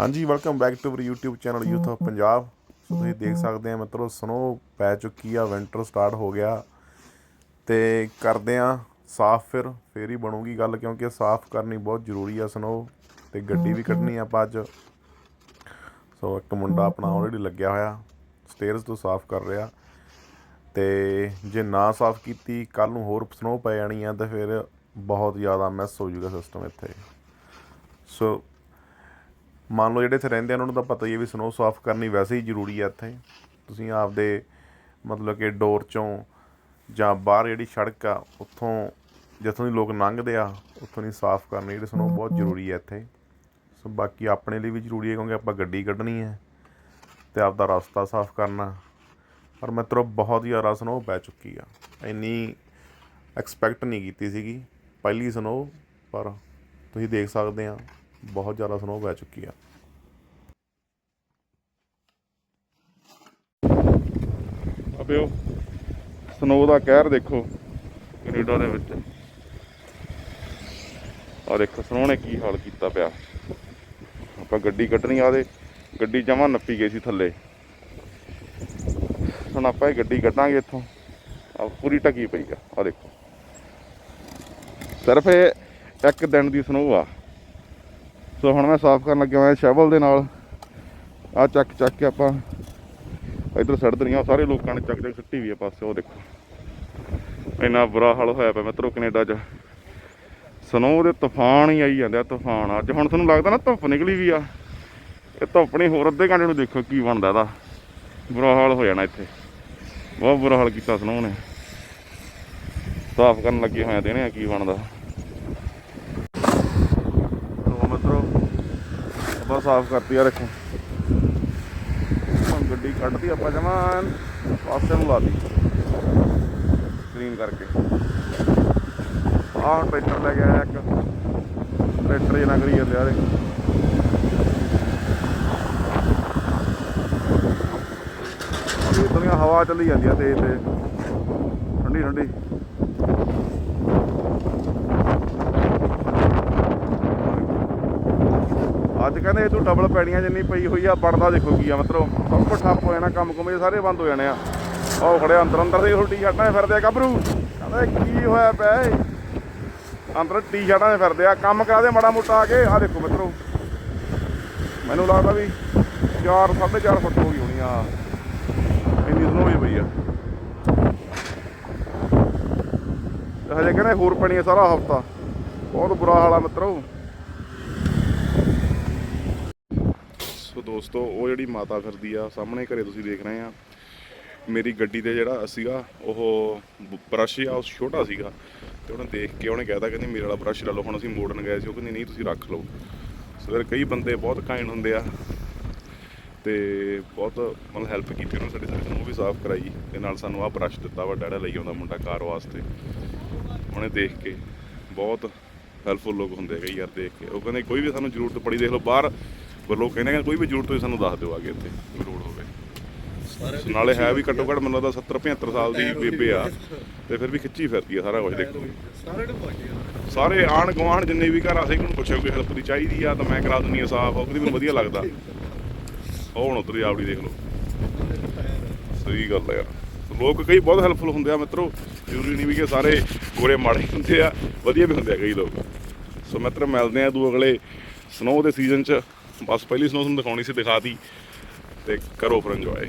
ਹਾਂਜੀ welcome back to our YouTube channel youth of Punjab so ਤੁਸੀਂ ਦੇਖ ਸਕਦੇ ਆ ਮਿੱਤਰੋ ਸਨੋ ਪੈ ਚੁੱਕੀ ਆ ਵਿੰਟਰ ਸਟਾਰਟ ਹੋ ਗਿਆ। ਤੇ ਕਰਦੇ ਆ ਸਾਫ਼ ਫਿਰ ਫੇਰ ਹੀ ਬਣੂਗੀ ਗੱਲ ਕਿਉਂਕਿ ਸਾਫ਼ ਕਰਨੀ ਬਹੁਤ ਜ਼ਰੂਰੀ ਆ ਸਨੋ ਤੇ ਗੱਡੀ ਵੀ ਕੱਢਣੀ ਆ ਆਪਾਂ ਅੱਜ। ਸੋ ਇੱਕ ਮੁੰਡਾ ਆਪਣਾ ਆਲਰੇਡੀ ਲੱਗਿਆ ਹੋਇਆ ਸਟੇਅਰਸ ਤੋਂ ਸਾਫ਼ ਕਰ ਰਿਹਾ। ਤੇ ਜੇ ਨਾ ਸਾਫ਼ ਕੀਤੀ ਕੱਲ ਨੂੰ ਹੋਰ ਸਨੋ ਪੈ ਜਾਣੀ ਆ ਤੇ ਫਿਰ ਬਹੁਤ ਜ਼ਿਆਦਾ ਮੈਸ ਹੋ ਜਾਊਗਾ ਸਿਸਟਮ ਇੱਥੇ। ਸੋ ਮੰਨ ਲਓ ਜਿਹੜੇ ਇੱਥੇ ਰਹਿੰਦੇ ਆ, ਉਹਨਾਂ ਨੂੰ ਤਾਂ ਪਤਾ ਹੀ ਹੈ ਵੀ ਸਨੋ ਸਾਫ਼ ਕਰਨੀ ਵੈਸੇ ਹੀ ਜ਼ਰੂਰੀ ਹੈ ਇੱਥੇ। ਤੁਸੀਂ ਆਪਦੇ ਮਤਲਬ ਕਿ ਡੋਰ ਚੋਂ ਜਾਂ ਬਾਹਰ ਜਿਹੜੀ ਸੜਕ ਆ, ਉੱਥੋਂ ਜਿੱਥੋਂ ਦੀ ਲੋਕ ਲੰਘਦੇ ਆ, ਉੱਥੋਂ ਦੀ ਸਾਫ਼ ਕਰਨੀ ਜਿਹੜੀ ਸਨੋ ਬਹੁਤ ਜ਼ਰੂਰੀ ਹੈ ਇੱਥੇ। ਸੋ ਬਾਕੀ ਆਪਣੇ ਲਈ ਵੀ ਜ਼ਰੂਰੀ ਹੈ ਕਿਉਂਕਿ ਆਪਾਂ ਗੱਡੀ ਕੱਢਣੀ ਹੈ ਤੇ ਆਪਦਾ ਰਸਤਾ ਸਾਫ਼ ਕਰਨਾ। ਪਰ ਮਿੱਤਰੋ, ਬਹੁਤ ਜ਼ਿਆਦਾ ਸਨੋ ਪੈ ਚੁੱਕੀ ਆ। ਇੰਨੀ ਐਕਸਪੈਕਟ ਨਹੀਂ ਕੀਤੀ ਸੀਗੀ। ਪਹਿਲੀ ਸਨੋ, ਪਰ ਤੁਸੀਂ ਦੇਖ ਸਕਦੇ ਆ। ਬਹੁਤ ਜ਼ਿਆਦਾ ਸਨੋ ਪੈ ਚੁੱਕੀ ਆ। ਅਬਿਓ ਸਨੋ ਦਾ ਕਹਿਰ ਦੇਖੋ, ਕੈਨੇਡਾ ਦੇ ਵਿੱਚ। ਆ ਦੇਖੋ ਸਨੋ ਨੇ ਕੀ ਹਾਲ ਕੀਤਾ ਪਿਆ। ਆਪਾਂ ਗੱਡੀ ਕੱਢਣੀ ਆਦੇ ਗੱਡੀ ਜਮਾ ਨੱਪੀ ਗਈ ਸੀ ਥੱਲੇ। ਹੁਣ ਆਪਾਂ ਇਹ ਗੱਡੀ ਕੱਢਾਂਗੇ ਇੱਥੋਂ। ਆ ਪੂਰੀ ਢਕੀ ਪਈ ਆ ਆ ਦੇਖੋ। ਸਿਰਫ ਇਹ ਇੱਕ ਦਿਨ ਦੀ ਸਨੋ ਆ। ਸੋ ਹੁਣ ਮੈਂ ਸਾਫ਼ ਕਰਨ ਲੱਗਿਆ ਹੋਇਆ ਸ਼ੈਵਲ ਦੇ ਨਾਲ। ਆ ਚੱਕ ਚੱਕ ਕੇ ਆਪਾਂ ਇਧਰ ਸੜ ਦਰੀਆਂ ਸਾਰੇ ਲੋਕਾਂ ਨੇ ਚੱਕ ਚੱਕ ਸੁੱਟੀ ਵੀ ਆ ਪਾਸੇ, ਉਹ ਦੇਖੋ। ਇੰਨਾ ਬੁਰਾ ਹਾਲ ਹੋਇਆ ਪਿਆ ਮਿੱਤਰੋ ਕੈਨੇਡਾ 'ਚ। ਸਨੋ ਦੇ ਤੂਫਾਨ ਹੀ ਆਈ ਜਾਂਦੇ ਆ, ਤੂਫਾਨ। ਅੱਜ ਹੁਣ ਤੁਹਾਨੂੰ ਲੱਗਦਾ ਨਾ ਧੁੱਪ ਨਿਕਲੀ ਵੀ ਆ। ਇਹ ਧੁੱਪ ਨਹੀਂ, ਹੋਰ ਅੱਧੇ ਘੰਟੇ ਨੂੰ ਦੇਖੋ ਕੀ ਬਣਦਾ ਇਹਦਾ। ਬੁਰਾ ਹਾਲ ਹੋ ਜਾਣਾ ਇੱਥੇ। ਬਹੁਤ ਬੁਰਾ ਹਾਲ ਕੀਤਾ ਸਨੋ ਨੇ। ਸਾਫ਼ ਕਰਨ ਲੱਗੇ ਹੋਏ ਦੇਣੇ ਆ ਕੀ ਬਣਦਾ ਲੋ ਮਿੱਤਰੋ ਆਪਾਂ ਸਾਫ਼ ਕਰਤੀ ਆ, ਰੱਖੋ। ਹੁਣ ਗੱਡੀ ਕੱਢਦੀ ਆਪਾਂ ਜਮਾਨ ਪਾਸੇ ਨੂੰ ਲਾਤੀ ਕਲੀਨ ਕਰਕੇ। ਆਹ ਟਰੈਕਟਰ ਲੈ ਕੇ ਆਇਆ ਇੱਕ। ਟਰੈਕਟਰ ਜਨਾ ਕਰੀ ਜਾਂਦੇ ਆ ਇਹ ਦੁਨੀਆ ਹਵਾ ਚੱਲੀ ਜਾਂਦੀ ਆ ਤੇਜ਼ ਤੇ ਠੰਡੀ ਠੰਡੀ। ਅੱਜ ਕਹਿੰਦੇ ਇਹ ਤੋਂ ਡਬਲ ਪੈੜੀਆਂ ਜਿੰਨੀ ਪਈ ਹੋਈ ਆ, ਬਣਦਾ ਦੇਖੋ ਕੀ ਆ ਮਤਲਬ ਸਭ ਕੁਝ ਠੱਪ ਹੋ ਜਾਣਾ ਕੰਮ ਕੁਮ ਸਾਰੇ ਬੰਦ ਹੋ ਜਾਣੇ ਆ। ਉਹ ਖੜੇ ਅੰਦਰ ਅੰਦਰ ਦੇ ਉਲਟੀ ਸ਼ਰਟਾਂ ਫਿਰਦੇ ਆ ਗੱਭਰੂ। ਕਹਿੰਦਾ ਕੀ ਹੋਇਆ ਪਿਆ ਅੰਦਰ ਟੀ-ਸ਼ਰਟਾਂ 'ਚ ਫਿਰਦੇ ਆ, ਕੰਮ ਕਰਾ ਦੇ ਮਾੜਾ ਮੋਟਾ ਆ ਕੇ। ਆ ਦੇਖੋ ਮਿੱਤਰੋ। ਮੈਨੂੰ ਲੱਗਦਾ ਵੀ 4 4.5 ਫੁੱਟ ਹੋ ਗਈ ਹੋਣੀ ਆ। ਇੰਨੀ ਸਨੋ ਹੋਈ ਪਈ ਆ। ਹਜੇ ਕਹਿੰਦੇ ਹੋਰ ਪੈਣੀ ਸਾਰਾ ਹਫਤਾ। ਬਹੁਤ ਬੁਰਾ ਹਾਲ ਆ ਮਿੱਤਰੋ ਸੋ ਦੋਸਤੋ, ਉਹ ਜਿਹੜੀ ਮਾਤਾ ਫਿਰਦੀ ਆ, ਸਾਹਮਣੇ ਘਰੇ ਤੁਸੀਂ ਦੇਖ ਰਹੇ ਆ। ਮੇਰੀ ਗੱਡੀ ਤੇ ਜਿਹੜਾ ਸੀਗਾ, ਉਹ ਬ੍ਰਸ਼ ਆ ਉਹ ਛੋਟਾ ਸੀਗਾ। ਤੇ ਉਹਨੇ ਦੇਖ ਕੇ ਉਹਨੇ ਕਹਿਤਾ, ਕਹਿੰਦੀ, ਮੇਰੇ ਵਾਲਾ ਬ੍ਰਸ਼ ਲੈ ਲਓ, ਹੁਣ ਅਸੀਂ ਮੋੜਨ ਗਏ ਸੀ। ਉਹ ਕਹਿੰਦੀ, ਨਹੀਂ, ਤੁਸੀਂ ਰੱਖ ਲਓ। ਸੋ ਫਿਰ ਕਈ ਬੰਦੇ ਬਹੁਤ ਕਾਇੰਡ ਹੁੰਦੇ ਆ ਤੇ ਬਹੁਤ ਮਤਲਬ ਹੈਲਪ ਕੀਤੀ ਉਹਨਾਂ ਸਾਡੀ ਸੜਕ ਨੂੰ ਵੀ ਸਾਫ਼ ਕਰਾਈ। ਤੇ ਨਾਲ ਸਾਨੂੰ ਆਹ ਬ੍ਰਸ਼ ਦਿੱਤਾ ਵਾ ਡੈਡਾ ਲਈ ਆਉਂਦਾ ਮੁੰਡਾ ਕਾਰ ਵਾਸਤੇ। ਉਹਨੇ ਦੇਖ ਕੇ ਬਹੁਤ ਹੈਲਪਫੁਲ ਲੋਕ ਹੁੰਦੇ ਹੈਗੇ ਯਾਰ, ਦੇਖ ਕੇ। ਉਹ ਕਹਿੰਦੇ, ਕੋਈ ਵੀ ਸਾਨੂੰ ਜ਼ਰੂਰਤ ਪੜੀ, ਦੇਖ ਲਓ, ਬਾਹਰ ਪਰ ਲੋਕ ਕਹਿੰਦੇ ਕਿ ਕੋਈ ਵੀ ਜ਼ਰੂਰਤ ਹੋਈ ਸਾਨੂੰ ਦੱਸ ਦਿਓ ਆਗੇ ਇੱਥੇ ਕੋਈ ਲੋੜ ਹੋਵੇ। ਨਾਲੇ ਹੈ ਵੀ ਘੱਟੋ ਘੱਟ ਮੈਨੂੰ ਲੱਗਦਾ 70 75 ਸਾਲ ਦੀ ਬੇਬੇ ਆ। ਤੇ ਫਿਰ ਵੀ ਖਿੱਚੀ ਫਿਰਦੀ ਆ ਸਾਰਾ ਕੁਝ ਦੇਖੋ। ਸਾਰੇ ਨੂੰ ਆਣ ਗੁਆਂਢ ਜਿੰਨੇ ਵੀ ਘਰ ਆ ਸੀ ਉਹਨੂੰ ਪੁੱਛਿਆ ਕੋਈ ਹੈਲਪ ਦੀ ਚਾਹੀਦੀ ਆ ਤਾਂ ਮੈਂ ਕਰਾ ਦਿੰਨੀ ਆ ਸਾਫ਼ ਉਹ ਕਹਿੰਦੀ ਮੈਨੂੰ ਵਧੀਆ ਲੱਗਦਾ। ਉਹ ਹੁਣ ਉਧਰ ਆਵੜੀ ਦੇਖ ਲਓ। ਸਹੀ ਗੱਲ ਆ ਯਾਰ। ਲੋਕ ਕਈ ਬਹੁਤ ਹੈਲਪਫੁਲ ਹੁੰਦੇ ਆ ਮਿੱਤਰੋ। ਜ਼ਰੂਰੀ ਨਹੀਂ ਵੀ ਕਿ ਸਾਰੇ ਗੋਰੇ ਮਾੜੇ ਹੁੰਦੇ ਆ ਵਧੀਆ ਵੀ ਹੁੰਦੇ ਆ ਕਈ ਲੋਕ। ਸੋ ਮਿੱਤਰ ਮਿਲਦੇ ਆ ਦੂ ਅਗਲੇ ਸਨੋ ਦੇ ਸੀਜ਼ਨ 'ਚ। ਬਸ ਪਹਿਲੀ ਸਨੋ ਤੁਹਾਨੂੰ ਦਿਖਾਉਣੀ ਸੀ ਦਿਖਾਤੀ ਤੇ ਕਰੋ ਫਿਰ ਇੰਜੋਏ